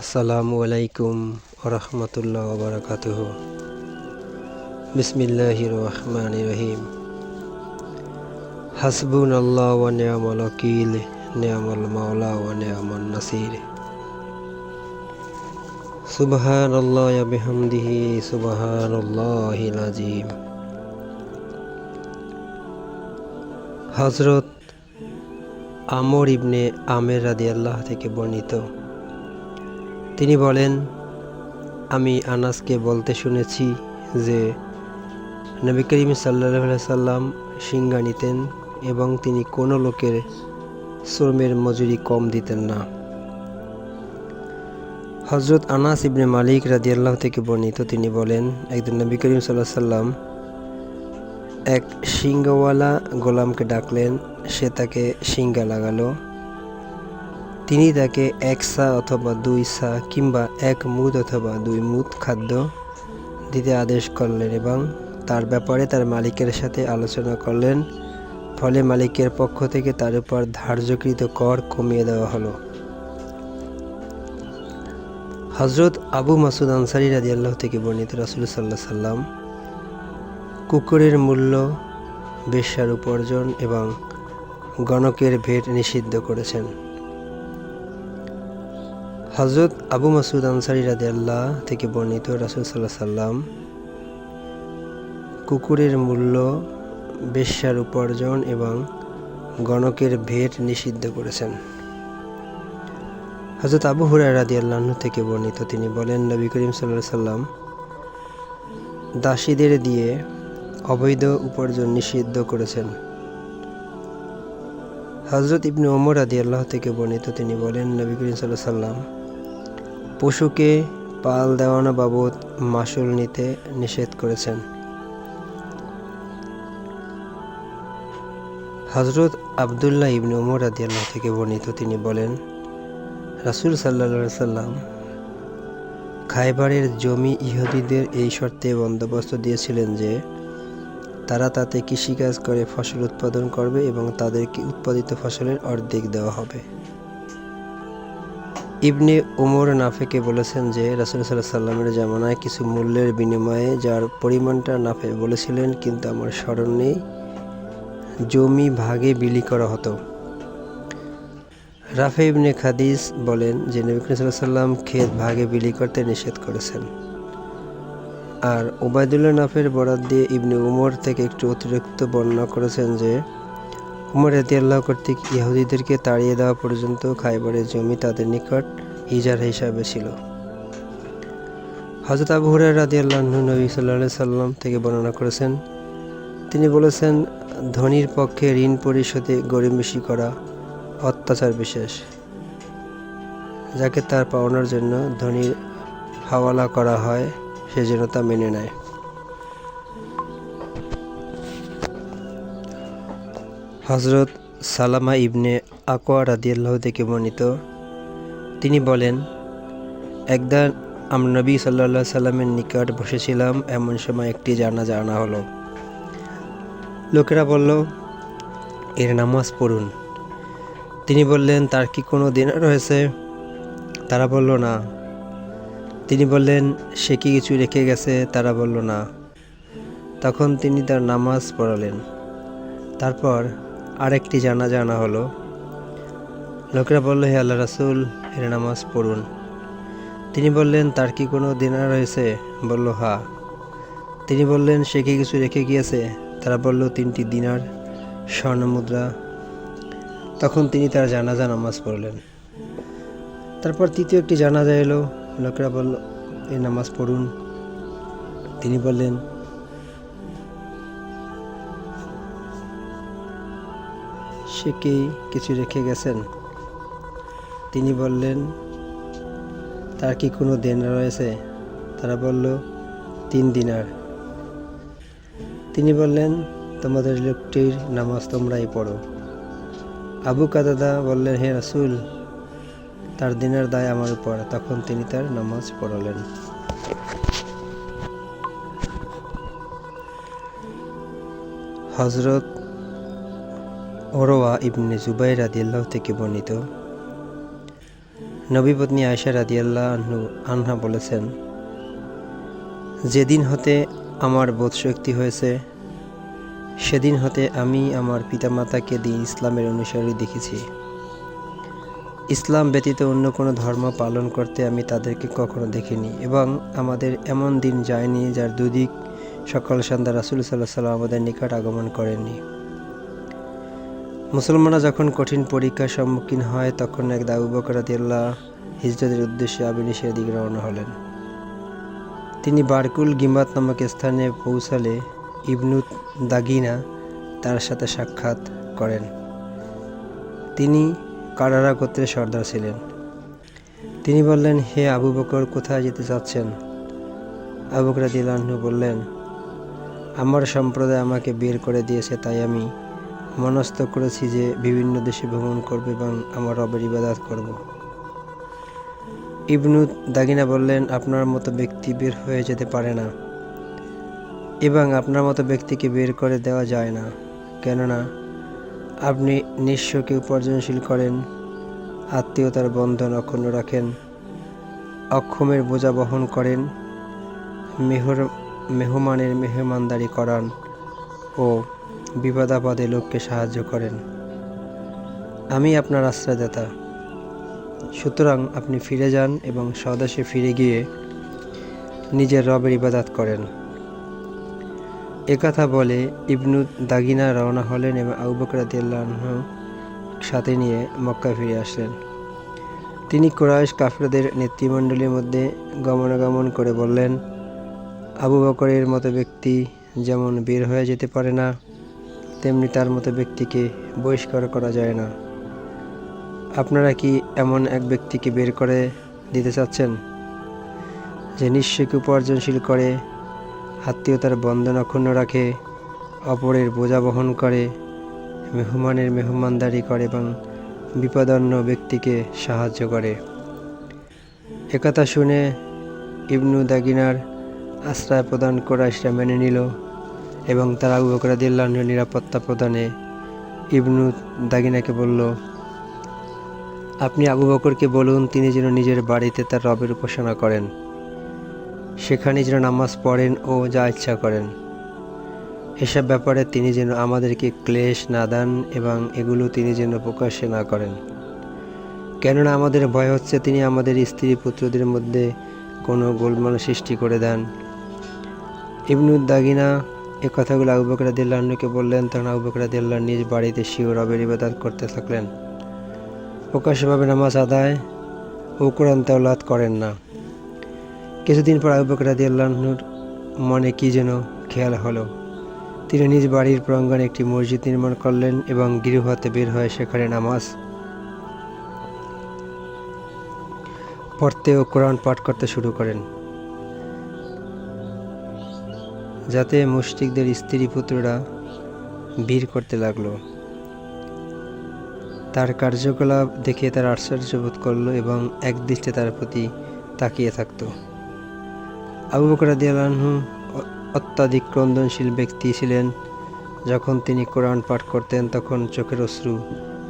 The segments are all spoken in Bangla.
আসসালামু আলাইকুম ওরহমতুল্লাহ বারাকাতুহ বিসমিল্লাহির রহমান রহিম। হাসবুন আল্লাহ ওয়া নিয়ামাল ওয়াকিল, নিয়ামাল মাওলা ওয়া নিয়ামান নাসির। সুবহান আল্লাহ বিহামদিহি সুবহান আল্লাহিল আজিম হজরত আমর ইবনে আমের রাদি আল্লাহ থেকে বর্ণিত তিনি বলেন, আমি আনাসকে বলতে শুনেছি যে নবী করিম সাল্লাহ সাল্লাম সিঙ্গা নিতেন এবং তিনি কোনো লোকের শ্রমের মজুরি কম দিতেন না। হজরত আনাস ইবনে মালিক রাদিয়াল্লাহ থেকে বর্ণিত তিনি বলেন, একদিন নবী করিম সাল্লাহ সাল্লাম এক সিঙ্গাওয়ালা গোলামকে ডাকলেন, সে তাকে সিঙ্গা লাগালো। তিনি তাকে এক সা অথবা দুই সা কিংবা এক মুদ অথবা দুই মুদ খাদ্য দিতে আদেশ করলেন এবং তার ব্যাপারে তার মালিকের সাথে আলোচনা করলেন। ফলে মালিকের পক্ষ থেকে তার উপর ধার্যকৃত কর কমিয়ে দেওয়া হলো। হজরত আবু মাসুদ আনসারি রাজি আল্লাহ থেকে বর্ণিত রাসুল সাল্লাহ সাল্লাম কুকুরের মূল্য, বেশ্যার উপার্জন এবং গণকের ভেট নিষিদ্ধ করেছেন। হজরত আবু মাসুদ আনসারি রাদে আল্লাহ থেকে বর্ণিত রাসুল সাল্লাহ সাল্লাম কুকুরের মূল্য, বেশ্যার উপার্জন এবং গণকের ভেট নিষিদ্ধ করেছেন। হজরত আবু হুরায় রাদি আল্লাহ থেকে বর্ণিত তিনি বলেন, নবী করিম সাল্লাহ সাল্লাম দাসীদের দিয়ে অবৈধ উপার্জন নিষিদ্ধ করেছেন। হজরত ইবনে ওমর আদি আল্লাহ থেকে বর্ণিত তিনি বলেন, নবী করিম সাল্লাহ সাল্লাম পশুকে পাল দেওয়ানো বাবদ মাসুল নিতে নিষেধ করেছেন। হজরত আবদুল্লাহ ইবনে ওমর আদি আল্লাহ থেকে বর্ণিত তিনি বলেন, রাসুল সাল্লা সাল্লাম খাইবারের জমি ইহুদিদের এই শর্তে বন্দোবস্ত দিয়েছিলেন যে, তারা তাতে কৃষিকাজ করে ফসল উৎপাদন করবে এবং তাদেরকে উৎপাদিত ফসলের অর্ধেক দেওয়া হবে। ইবনে উমর নাফেকে বলেছেন যে রাসুল সাল্লাহ সাল্লামের জামানায় কিছু মূল্যের বিনিময়ে যার পরিমাণটা নাফে বলেছিলেন, কিন্তু আমার স্মরণ নেই, জমি ভাগে বিলি করা হতো। রাফে ইবনে খাদিস বলেন যে, নবী সাল্লাহ সাল্লাম ক্ষেত ভাগে বিলি করতে নিষেধ করেছেন। আর ওবায়দুল্লাহ নাফের বরাদ দিয়ে ইবনে উমর থেকে একটু অতিরিক্ত বর্ণনা করেছেন যে উমর আল্লাহ কর্তৃক ইহুদিদেরকে তাড়িয়ে দেওয়া পর্যন্ত খাইবারের জমি তাদের নিকট ইজার হিসাবে ছিল। হজরত আবু হুরার রাদি আল্লাহ নবী সাল্লাহ সাল্লাম থেকে বর্ণনা করেছেন, তিনি বলেছেন, ধনির পক্ষে ঋণ পরিশোধে গরিমিশি করা অত্যাচার বিশেষ, যাকে তার পাওনার জন্য ধনির হাওয়ালা করা হয় সে যেন তা মেনে নেয়। হজরত সালামা ইবনে আকোয়া রাদিয়াল্লাহ থেকে বর্ণিত। তিনি বলেন, একদান আমরা নবী সাল্লা সাল্লামের নিকট বসেছিলাম, এমন সময় একটি জানা জানা হলো। লোকেরা বলল, এর নামাজ পড়ুন। তিনি বললেন, তার কি কোনো দিন রয়েছে? তারা বলল, না। তিনি বললেন, সে কি কিছু রেখে গেছে? তারা বলল, না। তখন তিনি তার নামাজ পড়ালেন। তারপর আরেকটি জানা জানা হলো। লোকেরা বলল, হে আল্লাহ রাসুল, এর নামাজ পড়ুন। তিনি বললেন, তার কি কোনো দিনার রয়েছে? বলল, হা। তিনি বললেন, সে কি কিছু রেখে গিয়েছে? তারা বলল, তিনটি দিনার স্বর্ণ মুদ্রা। তখন তিনি তার জানাজা নামাজ পড়লেন। তারপর তৃতীয় একটি জানাজা এলো। লোকেরা বলল এই নামাজ পড়ুন। তিনি বললেন সে কিছু রেখে গেছেন? তিনি বললেন, তার কি কোনো দেন রয়েছে? তারা বলল, তিন দিনার। তিনি বললেন, তোমাদের লোকটির নামাজ তোমরাই পড়ো। আবু কাদাদা বললেন, হে রাসুল, তার দিনের দায় আমার উপর। তখন তিনি তার নামাজ পড়ালেন। হজরত ওরোয়া ইবনে জুবাই রাদিয়াল্লাহ থেকে বর্ণিত। নবীপত্নী আয়সা রাদিয়াল্লাহ আনহু বলেছেন, যেদিন হতে আমার বোধশক্তি হয়েছে, সেদিন হতে আমি আমার পিতামাতাকে দিন ইসলামের অনুসারী দেখেছি। ইসলাম ব্যতীত অন্য কোনো ধর্ম পালন করতে আমি তাদেরকে কখনো দেখিনি এবং আমাদের এমন দিন যায়নি যার দুদিক সকাল সন্ধ্যা রাসুল সাল্লাহ সাল্লাম আমাদের নিকট আগমন করেননি। মুসলমানরা যখন কঠিন পরীক্ষার সম্মুখীন হয়, তখন এক দাবু বকরাদিল্লাহ হিজরতের উদ্দেশ্যে আবিনিসের দিকে রওনা হলেন। তিনি বারকুল গিমাত নামক স্থানে পৌঁছালে ইবনুত দাগিনা তার সাথে সাক্ষাৎ করেন। তিনি কারারা গোত্রের সর্দার ছিলেন। তিনি বললেন, হে আবু বকর, কোথায় যেতে চাচ্ছেন? আবু বকর দিলাহ্ন বললেন, আমার সম্প্রদায় আমাকে বের করে দিয়েছে, তাই আমি মনস্থ করেছি যে বিভিন্ন দেশে ভ্রমণ করব এবং আমার রবের ইবাদাত করব। ইবনু দাগিনা বললেন, আপনার মতো ব্যক্তি বের হয়ে যেতে পারে না এবং আপনার মতো ব্যক্তিকে বের করে দেওয়া যায় না। কেননা, আপনি নিঃস্বকে উপার্জনশীল করেন, আত্মীয়তার বন্ধন অক্ষুণ্ণ রাখেন, অক্ষমের বোঝা বহন করেন, মেহর, মেহমানের মেহমানদারি করান ও বিপদাপদে লোককে সাহায্য করেন। আমি আপনার আশ্রয়দাতা। সুতরাং আপনি ফিরে যান এবং স্বদেশে ফিরে গিয়ে নিজের রবের ইবাদাত করেন। একথা বলে ইবনু দাগিনা রওনা হলেন এবং আবু বকর রাদিয়াল্লাহু সাথে নিয়ে মক্কা ফিরে আসলেন। তিনি কুরাইশ কাফেরদের নেতৃমণ্ডলীর মধ্যে গমনাগমন করে বললেন, আবু বকরের মতো ব্যক্তি যেমন বের হয়ে যেতে পারে না তেমনি তার মতো ব্যক্তিকে বহিষ্কার করা যায় না। আপনারা কি এমন এক ব্যক্তিকে বের করে দিতে চাচ্ছেন, যে নিঃস্বকে উপার্জনশীল করে, আত্মীয়তার বন্ধন অক্ষুণ্ণ রাখে, অপরের বোঝা বহন করে, মেহমানের মেহমানদারি করে এবং বিপদান্ন ব্যক্তিকে সাহায্য করে? একথা শুনে ইবনু দাগিনার আশ্রয় প্রদান কোরাইশরা মেনে নিল। এবং তারা আবু বকর রাদিয়াল্লাহুর নিরাপত্তা প্রদানে ইবনু দাগিনাকে বলল, আপনি আবু বকরকে বলুন, তিনি যেন নিজের বাড়িতে তার রবের উপাসনা করেন। সেখানে যেন নামাজ পড়েন ও যা ইচ্ছা করেন। এসব ব্যাপারে তিনি যেন আমাদেরকে ক্লেশ না দেন এবং এগুলো তিনি যেন প্রকাশ্যে না করেন। কেননা আমাদের ভয় হচ্ছে তিনি আমাদের স্ত্রী পুত্রদের মধ্যে কোনো গোলমাল সৃষ্টি করে দেন। ইবনুদ্দাগিনা এ কথাগুলো আবু বকর দিল্লাহকে বললেন, তখন আবু বকর দিল্লাহ নিজ বাড়িতে শিও রবের ইবাদত করতে থাকলেন। প্রকাশ্যভাবে নামাজ আদায় ও কোরআন তাওলাত করেন না। কিছুদিন পর আবু বকর রাদিয়াল্লাহুর মনে কি যেন খেয়াল হলো। তিনি নিজ বাড়ির প্রাঙ্গণে একটি মসজিদ নির্মাণ করলেন এবং গৃহ হতে বের হয়ে সেখানে নামাজ পড়তে ও কোরআন পাঠ করতে শুরু করেন। যাতে মুশরিকদের স্ত্রী পুত্ররা বীর করতে লাগল। তার কার্যকলাপ দেখে তার আশ্চর্য বোধ করল এবং একদৃষ্টে তার প্রতি তাকিয়ে থাকতো। আবু বকর রাদিয়াল্লাহু অত্যাধিক ক্রন্দনশীল ব্যক্তি ছিলেন। যখন তিনি কোরআন পাঠ করতেন, তখন চোখের অশ্রু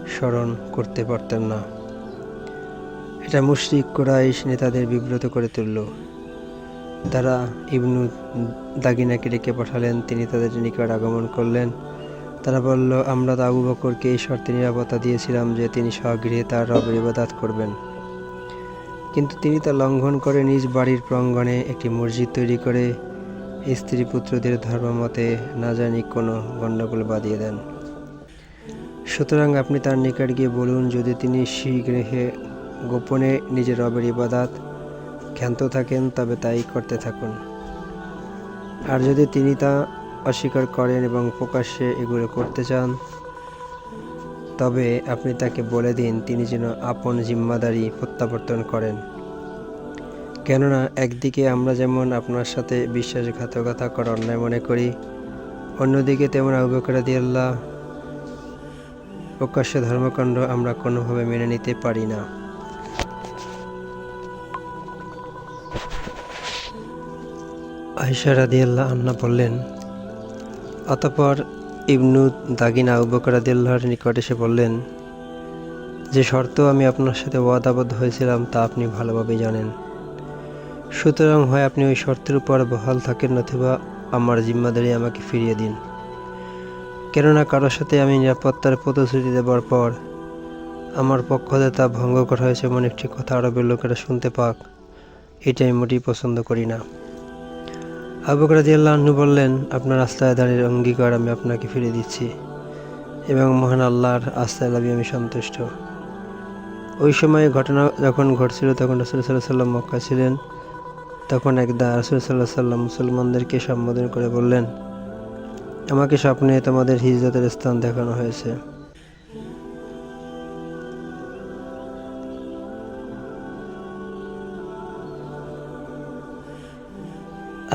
স্মরণ করতে পারতেন না। এটা মুশরিক কোরাইশ নেতাদের বিব্রত করে তুলল। তারা ইবনু দাগিনাকে ডেকে পাঠালেন, তিনি তাদের নিকট আগমন করলেন। তারা বলল, আমরা তো আবু বকরকে এই শর্তে নিরাপত্তা দিয়েছিলাম যে তিনি স্বগৃহে তার রবের ইবাদাত করবেন। কিন্তু তিনি তা লঙ্ঘন করে নিজ বাড়ির প্রাঙ্গণে একটি মসজিদ তৈরি করে স্ত্রী পুত্রদের ধর্মমতে না জানি কোনো গণ্ডগোল বাঁধিয়ে দেন। সুতরাং আপনি তার নিকট গিয়ে বলুন, যদি তিনি শীঘ্রহে গোপনে নিজের রবের ইবাদাত ক্ষান্ত থাকেন, তবে তাই করতে থাকুন। আর যদি তিনি তা অস্বীকার করেন এবং প্রকাশ্যে এগুলো করতে চান, তবে আপনি তাকে বলে দিন, তিনি যেন আপন জিম্মাদারি প্রত্যাবর্তন করেন। কেননা, একদিকে আমরা যেমন আপনার সাথে বিশ্বাসঘাতকতা করা অন্যায় মনে করি, অন্যদিকে তেমন আবু বকর রাদিয়াল্লাহ প্রকাশ্য ধর্মকাণ্ড আমরা কোনোভাবে মেনে নিতে পারি না। আয়সা রাদিয়াল্লাহ আন্না বললেন, অতপর ইবনু দাগিনা আবু বকর রাদিয়াল্লাহর নিকট এসে বললেন, যে শর্ত আমি আপনার সাথে ওয়াদাবদ্ধ হয়েছিলাম তা আপনি ভালোভাবেই জানেন। সুতরাং হয় আপনি ওই শর্তের উপর বহাল থাকেন নতুবা আমার জিম্মাদারি আমাকে ফিরিয়ে দিন। কেননা কারোর সাথে আমি নিরাপত্তার প্রতিশ্রুতি দেওয়ার পর আমার পক্ষ হতে তা ভঙ্গ করা হয়েছে এমন একটি কথা আরবের লোকেরা শুনতে পাক। এটা আমি মোটেই পছন্দ করি না। আবু রাদিয়াল্লাহু আনহু বললেন, আপনার আস্থায় দাঁড়িয়ে অঙ্গীকার আমি আপনাকে ফিরে দিচ্ছি এবং মহান আল্লাহর আস্থায় লাভি আমি সন্তুষ্ট। ওই সময় ঘটনা যখন ঘটছিল, তখন রসুল সাল্লাহ সাল্লাম মক্কা ছিলেন। তখন একদা রসুল সাল্লাহ সাল্লাম মুসলমানদেরকে সম্বোধন করে বললেন, আমাকে স্বপ্নে তোমাদের হিজরতের স্থান দেখানো হয়েছে।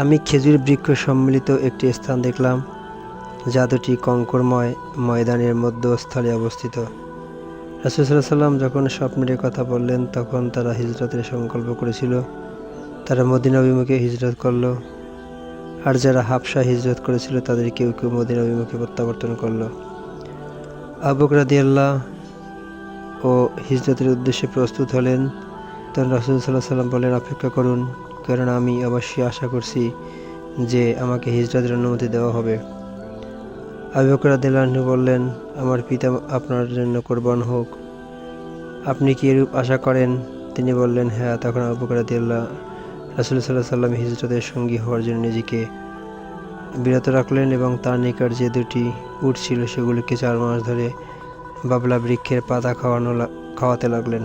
আমি খেজুর বৃক্ষ সম্মিলিত একটি স্থান দেখলাম, যা দুটি কঙ্করময় ময়দানের মধ্যস্থলে অবস্থিত। রাসুসাল্লাহ সাল্লাম যখন স্বপ্নের কথা বললেন, তখন তারা হিজরতের সংকল্প করেছিল। তারা মদিনা অভিমুখে হিজরত করল, আর যারা হাফসা হিজরত করেছিল, তাদের কেউ কেউ মদিনা অভিমুখে প্রত্যাবর্তন করল। আবুক রাদিয়াল্লাহ ও হিজরতের উদ্দেশ্যে প্রস্তুত হলেন। তখন রাসুল সাল্লাহ সাল্লাম বলেন অপেক্ষা করুন কারণ আমি অবশ্যই আশা করছি যে আমাকে হিজরতের অনুমতি দেওয়া হবে। আবু বকর রাদিয়াল্লাহু বললেন, আমার পিতা আপনার জন্য কোরবান হোক। আপনি কি এরূপ আশা করেন? তিনি বললেন হ্যাঁ। তখন আবু বকর রাদিয়াল্লাহ রাসুল সাল্লাহ সাল্লাম হিজরতের সঙ্গী হওয়ার জন্য নিজেকে বিরত রাখলেন এবং তার নিকট যে দুটি উট ছিল সেগুলিকে চার মাস ধরে বাবলা বৃক্ষের পাতা খাওয়ানো খাওয়াতে লাগলেন।